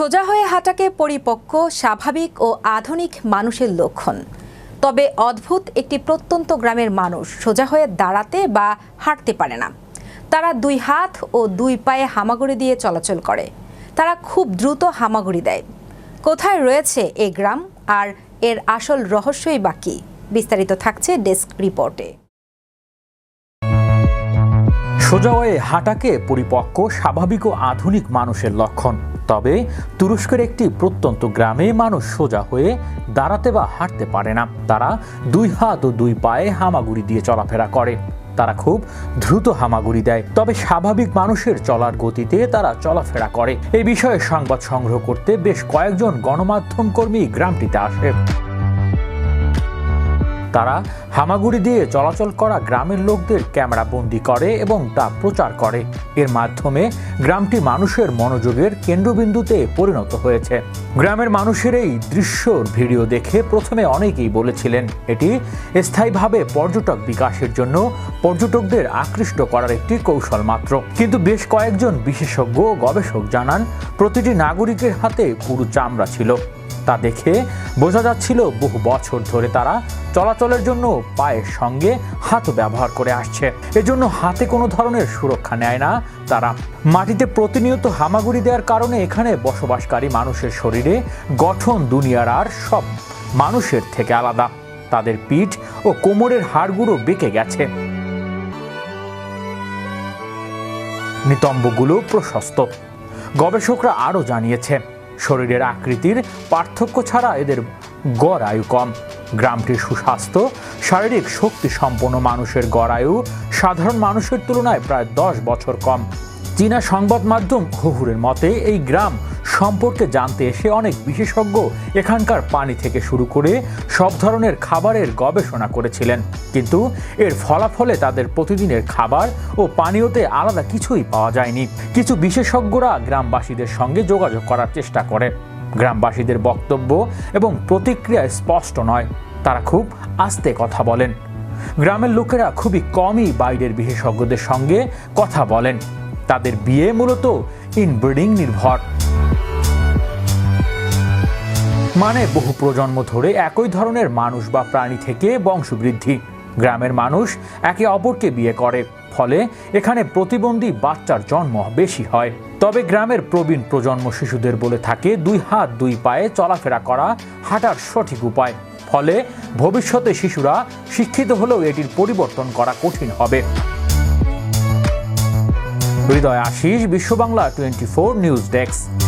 সোজা হয়ে হাঁটাকে পরিপক্ক, স্বাভাবিক ও আধুনিক মানুষের লক্ষণ। তবে অদ্ভুত একটি প্রত্যন্ত গ্রামের মানুষ সোজা হয়ে দাঁড়াতে বা হাঁটতে পারে না। তারা দুই হাত ও দুই পায়ে হামাগুড়ি দিয়ে চলাচল করে। তারা খুব দ্রুত হামাগুড়ি দেয়। কোথায় রয়েছে এ গ্রাম আর এর আসল রহস্যই বাকি বিস্তারিত থাকছে ডেস্ক রিপোর্টে। সোজা হয়ে হাঁটাকে পরিপক্ক, স্বাভাবিক ও আধুনিক মানুষের লক্ষণ। তবে তুরস্কের একটি প্রত্যন্ত গ্রামে মানুষ সোজা হয়ে দাঁড়াতে বা হাঁটতে পারে না। তারা দুই হাত ও দুই পায়ে হামাগুড়ি দিয়ে চলাফেরা করে। তারা খুব দ্রুত হামাগুড়ি দেয়। তবে স্বাভাবিক মানুষের চলার গতিতে তারা চলাফেরা করে। এই বিষয়ে সংবাদ সংগ্রহ করতে বেশ কয়েকজন গণমাধ্যম কর্মী গ্রামটিতে আসে। তারা হামাগুড়ি দিয়ে চলাচল করা গ্রামের লোকদের ক্যামেরা বন্দি করে এবং তা প্রচার করে। এর মাধ্যমে গ্রামটি মানুষের মনোযোগের কেন্দ্রবিন্দুতে পরিণত হয়েছে। গ্রামের মানুষের এই দৃশ্যর ভিডিও দেখে প্রথমে অনেকেই বলেছিলেন, এটি স্থায়ীভাবে পর্যটক বিকাশের জন্য পর্যটকদের আকৃষ্ট করার একটি কৌশল মাত্র। কিন্তু বেশ কয়েকজন বিশেষজ্ঞ গবেষক জানান, প্রতিটি নাগরিকের হাতে পুরো চামড়া ছিল। তা দেখে বোঝা যাচ্ছিল বহু বছর ধরে তারা চলাচলের জন্য পায়ের সঙ্গে হাত ব্যবহার করে আসছে। এজন্য হাতে কোনো ধরনের সুরক্ষা নেয় না তারা। মাটিতে প্রতিনিয়ত হামাগুড়ি দেওয়ার কারণে এখানে বসবাসকারী মানুষের শরীরে গঠন, দুনিয়ার আর সব মানুষের থেকে আলাদা। তাদের পিঠ ও কোমরের হাড়গুলো বেঁকে গেছে। নিতম্বগুলো প্রশস্ত। গবেষকরা আরও জানিয়েছে শরীরের আকৃতির পার্থক্য ছাড়া এদের গড় আয়ু কম। গ্রামটির সুস্বাস্থ্য, শারীরিক শক্তি সম্পন্ন মানুষের গড় আয়ু সাধারণ মানুষের তুলনায় প্রায় দশ বছর কম। চীনা সংবাদ মাধ্যম হুহুরের মতে, এই গ্রাম সম্পর্কে জানতে এসে অনেক বিশেষজ্ঞ এখানকার পানি থেকে শুরু করে সব ধরনের খাবারের গবেষণা করেছিলেন। কিন্তু এর ফলাফলে তাদের প্রতিদিনের খাবার ও পানীয়তে আলাদা কিছুই পাওয়া যায়নি। কিছু বিশেষজ্ঞরা গ্রামবাসীদের সঙ্গে যোগাযোগ করার চেষ্টা করে। গ্রামবাসীদের বক্তব্য এবং প্রতিক্রিয়া স্পষ্ট নয়। তারা খুব আস্তে কথা বলেন। গ্রামের লোকেরা খুবই কমই বাইরের বিশেষজ্ঞদের সঙ্গে কথা বলেন। তাদের বিয়ে মূলত ইনব্রিডিং নির্ভর। মানে বহু প্রজন্ম ধরে একই ধরনের মানুষ বা প্রাণী থেকে বংশবৃদ্ধি। গ্রামের মানুষ একে অপরকে বিয়ে করে, ফলে এখানে প্রতিবন্ধী বাচ্চার জন্ম বেশি হয়। তবে গ্রামের প্রবীণ প্রজন্ম শিশুদের বলে থাকে, দুই হাত দুই পায়ে চলাফেরা করা হাঁটার সঠিক উপায়। ফলে ভবিষ্যতে শিশুরা শিক্ষিত হলেও এটির পরিবর্তন করা কঠিন হবে। Hridoy Ashis Bishwa Bangla twenty four news desk.